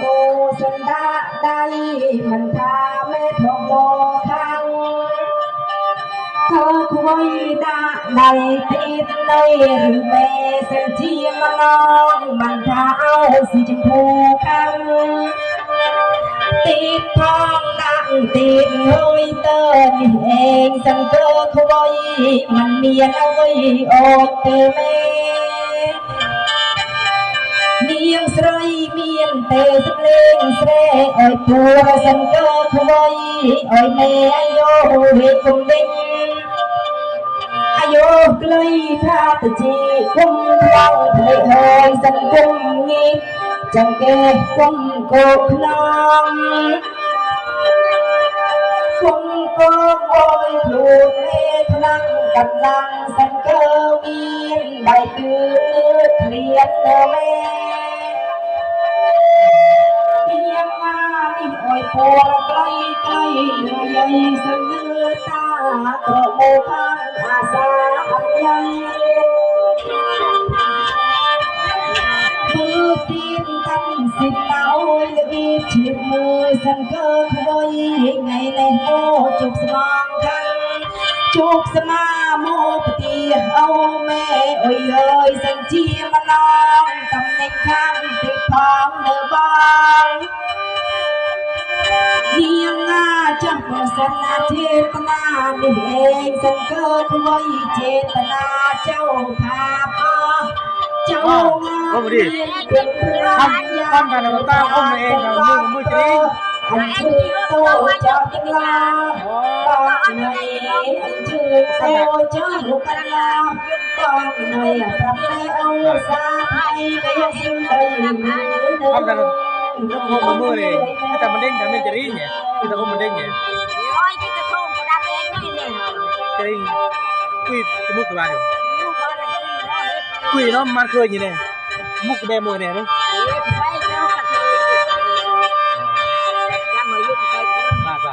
មោសន្តាដៃមិនថាមេធំលោខាងធ្វើគួយដាក់ដៃពីនៃឬមេសិលជាមណងមិនថាអោស៊ីចំពោះខាងទីផងដាក់ទីមួយទៅនេះឯងសង្កើខ្វយមិនមានអីអូចទេមេ យាងស្រីមានតែសំលេងស្រែឲ្យពួរសង្កើខ្វៃឲ្យមេអាយុរីកុំដេញអាយុក្លីថាតជីគុំខ្វងភ្លេចហើយសង្គមនេះចង្កេះគុំកោខ្នងគុំកោអើយខ្លួនមេថ្នាំកំឡាំងសង្កើមានដៃគឺលឿនគ្លៀនទៅមេ ពួងត្រៃត្រៃយាយសនឺតាប្រមោបានអាសាអត់យាយមើលទៀនតាំងសិតតោយលីឈិមមើលសង្កើខ្វយថ្ងៃនេះអូជប់ស្មងខាងជប់ស្មាមកពទីអូមេអុយអើយសញ្ជាមណងតំណេញខាងទីផងនៅបង សនាចេតនានេះឯងសង្កើតអ្វីចេតនាចៅថាអចៅអមរីខំខំតែនៅតាមអមឯងមើលមើលជ្រីងអញ្ជើញទៅចៅទាំងឡាបងថ្ងៃអញ្ជើញទៅចៅលោកកញ្ញាបងថ្ងៃប្រាប់ទៅអូសាថៃទៅស្រីទៅមើលទៅ Nó không có mưa này Cái tầm mình đến tầm mình chỉ riêng nhỉ Cái tầm mình đến nhỉ Ôi cái tầm không có đạp đến nó nhỉ Chỉ riêng Quy cái mút của bà được Quy nó mang khơi như này. Mút của bé mùi này đúng Bà bà